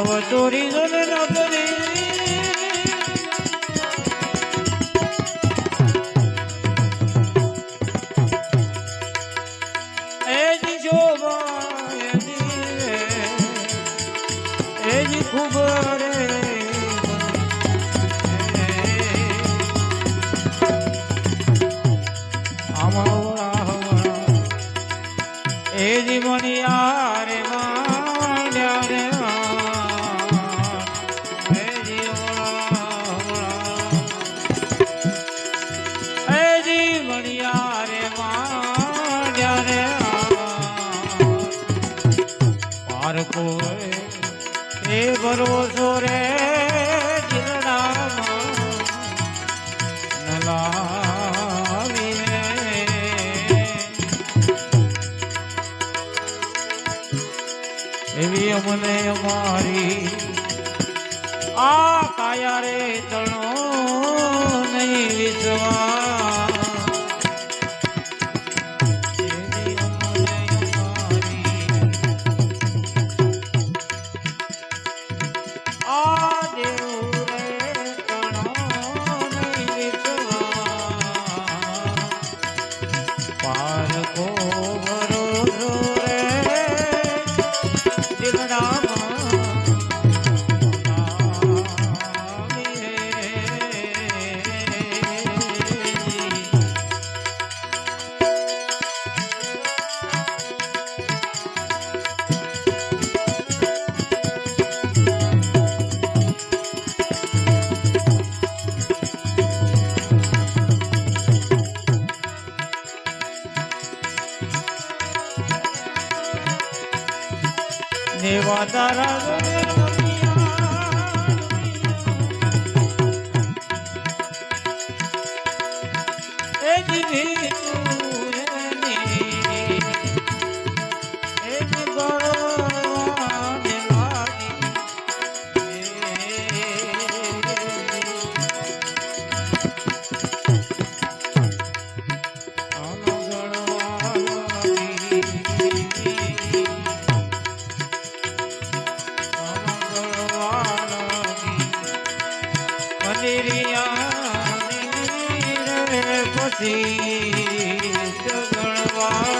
નવ ચોરી માર કોઈ એ ભરોસો રે એવી અમને અમારી આ કાયા રે તણો નહીં વિશ્વાસ મારા ગણવા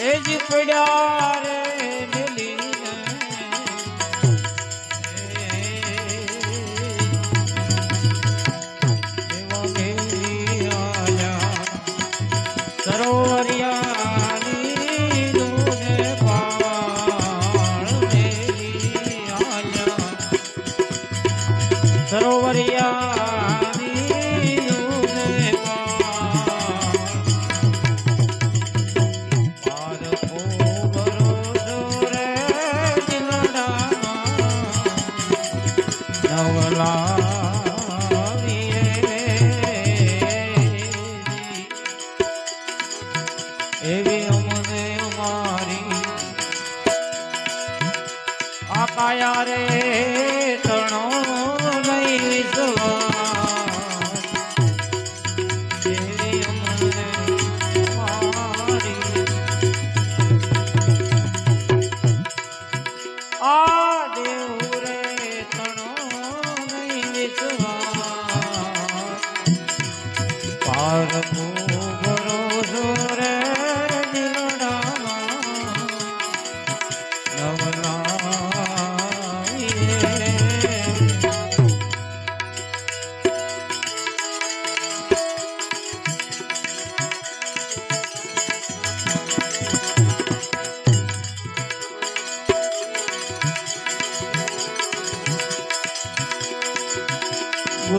Ezi Fidare. કાયા રે તણો નહીં વિશ્વા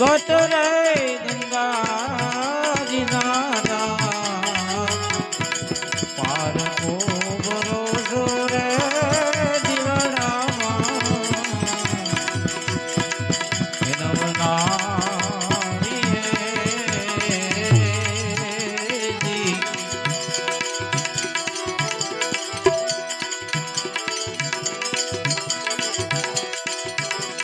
গত